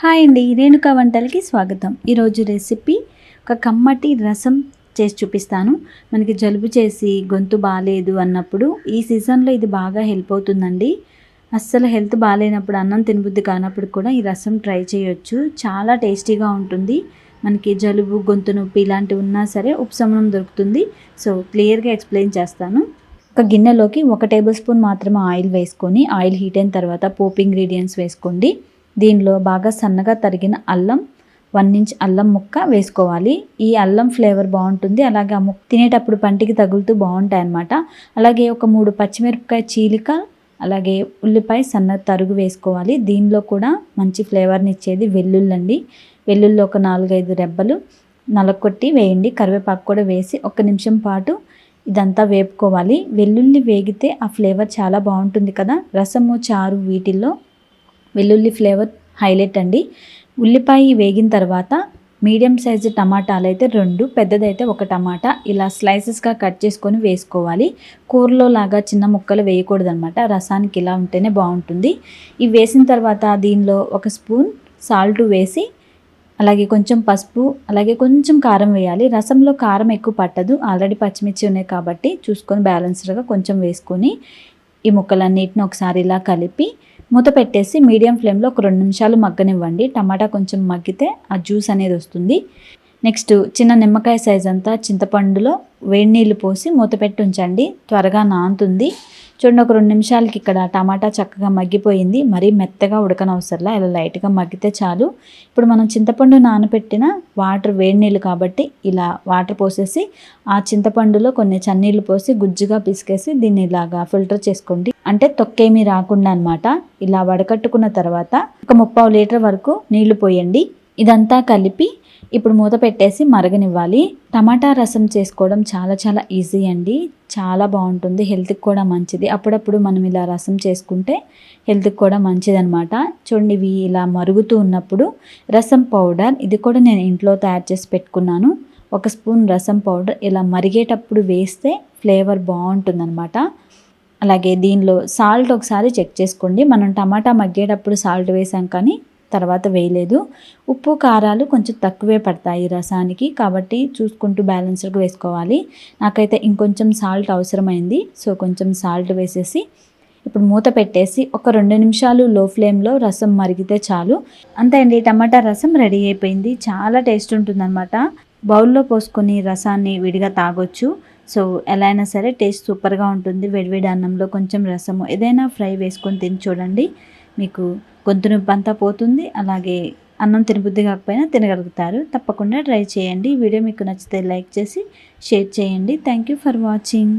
Hi అండి రేణుకా వంటలకి స్వాగతం. ఈరోజు రెసిపీ ఒక కమ్మటి రసం చేసి చూపిస్తాను. మనకి జలుబు చేసి గొంతు బాగాలేదు అన్నప్పుడు ఈ సీజన్లో ఇది బాగా హెల్ప్ అవుతుందండి. అస్సలు హెల్త్ బాగాలేనప్పుడు అన్నం తినబుద్ధి కానప్పుడు కూడా ఈ రసం ట్రై చేయొచ్చు. చాలా టేస్టీగా ఉంటుంది. మనకి జలుబు గొంతు నొప్పి ఇలాంటివి ఉన్నా సరే ఉపశమనం దొరుకుతుంది. సో క్లియర్గా ఎక్స్ప్లెయిన్ చేస్తాను. ఒక గిన్నెలోకి ఒక టేబుల్ స్పూన్ మాత్రమే ఆయిల్ వేసుకొని ఆయిల్ హీట్ అయిన తర్వాత పోపు ఇంగ్రీడియంట్స్ వేసుకోండి. దీనిలో బాగా సన్నగా తరిగిన అల్లం వన్ ఇంచ్ అల్లం ముక్క వేసుకోవాలి. ఈ అల్లం ఫ్లేవర్ బాగుంటుంది. అలాగే ఆ ముక్క తినేటప్పుడు పంటికి తగులుతూ బాగుంటాయి అన్నమాట అలాగే ఒక మూడు పచ్చిమిరపకాయ చీలిక అలాగే ఉల్లిపాయ సన్న తరుగు వేసుకోవాలి. దీనిలో కూడా మంచి ఫ్లేవర్ని ఇచ్చేది వెల్లుల్లండి వెల్లుల్లి ఒక నాలుగైదు రెబ్బలు నలకొట్టి వేయండి. కరివేపాకు కూడా వేసి ఒక నిమిషం పాటు ఇదంతా వేపుకోవాలి. వెల్లుల్లి వేగితే ఆ ఫ్లేవర్ చాలా బాగుంటుంది కదా. రసము చారు వీటిల్లో వెల్లుల్లి ఫ్లేవర్ హైలైట్ అండి. ఉల్లిపాయ వేగిన తర్వాత మీడియం సైజు టమాటాలు అయితే రెండు పెద్దదైతే ఒక టమాటా ఇలా స్లైసెస్గా కట్ చేసుకొని వేసుకోవాలి. కూరలో లాగా చిన్న ముక్కలు వేయకూడదు అనమాట రసానికి ఇలా ఉంటేనే బాగుంటుంది. ఇవి వేసిన తర్వాత దీనిలో ఒక స్పూన్ సాల్ట్ వేసి అలాగే కొంచెం పసుపు అలాగే కొంచెం కారం వేయాలి. రసంలో కారం ఎక్కువ పట్టదు. ఆల్రెడీ పచ్చిమిర్చి ఉన్నాయి కాబట్టి చూసుకొని బ్యాలెన్స్డ్గా కొంచెం వేసుకొని ఈ ముక్కలన్నిటిని ఒకసారి ఇలా కలిపి మూత పెట్టేసి మీడియం ఫ్లేమ్లో ఒక రెండు నిమిషాలు మగ్గనివ్వండి. టమాటా కొంచెం మగ్గితే ఆ జ్యూస్ అనేది వస్తుంది. నెక్స్ట్ చిన్న నిమ్మకాయ సైజ్ అంతా చింతపండులో వేడి నీళ్ళు పోసి మూత పెట్టి ఉంచండి. త్వరగా నాంతుంది చూడండి ఒక రెండు నిమిషాలకి ఇక్కడ టమాటా చక్కగా మగ్గిపోయింది. మరీ మెత్తగా ఉడకనవసరంలా ఇలా లైట్గా మగ్గితే చాలు. ఇప్పుడు మనం చింతపండు నానబెట్టిన వాటర్ వేడి నీళ్ళు కాబట్టి ఇలా వాటర్ పోసేసి ఆ చింతపండులో కొన్ని చన్నీళ్ళు పోసి గుజ్జుగా పిసికేసి దీన్ని ఇలాగా ఫిల్టర్ చేసుకోండి. అంటే తొక్కేమీ రాకుండా అనమాట ఇలా వడకట్టుకున్న తర్వాత ఒక ముప్పావు లీటర్ వరకు నీళ్ళు పోయండి. ఇదంతా కలిపి ఇప్పుడు మూత పెట్టేసి మరగనివ్వాలి. టమాటా రసం చేసుకోవడం చాలా చాలా ఈజీ అండి. చాలా బాగుంటుంది. హెల్త్కి కూడా మంచిది. అప్పుడప్పుడు మనం ఇలా రసం చేసుకుంటే హెల్త్కి కూడా మంచిది అనమాట చూడండి ఇవి ఇలా మరుగుతూ ఉన్నప్పుడు రసం పౌడర్ ఇది కూడా నేను ఇంట్లో తయారు చేసి పెట్టుకున్నాను. ఒక స్పూన్ రసం పౌడర్ ఇలా మరిగేటప్పుడు వేస్తే ఫ్లేవర్ బాగుంటుందన్నమాట. అలాగే దీనిలో సాల్ట్ ఒకసారి చెక్ చేసుకోండి. మనం టమాటా మగ్గేటప్పుడు సాల్ట్ వేసాం కానీ తర్వాత వేయలేదు. ఉప్పు కారాలు కొంచెం తక్కువే పడతాయి రసానికి కాబట్టి చూసుకుంటూ బ్యాలెన్స్డ్గా వేసుకోవాలి. నాకైతే ఇంకొంచెం సాల్ట్ అవసరమైంది సో కొంచెం సాల్ట్ వేసేసి ఇప్పుడు మూత పెట్టేసి ఒక రెండు నిమిషాలు లో ఫ్లేమ్లో రసం మరిగితే చాలు. అంతే అండి టమాటా రసం రెడీ అయిపోయింది. చాలా టేస్ట్ ఉంటుందన్నమాట. బౌల్లో పోసుకొని రసాన్ని విడిగా తాగొచ్చు. సో ఎలా అయినా సరే టేస్ట్ సూపర్గా ఉంటుంది. వేడివేడి అన్నంలో కొంచెం రసము ఏదైనా ఫ్రై వేసుకొని తిని చూడండి. మీకు గొంతు నొప్పి అంతా పోతుంది. అలాగే అన్నం తినబుద్ధి కాకపోయినా తినగలుగుతారు. తప్పకుండా ట్రై చేయండి. వీడియో మీకు నచ్చితే లైక్ చేసి షేర్ చేయండి. Thank you for watching.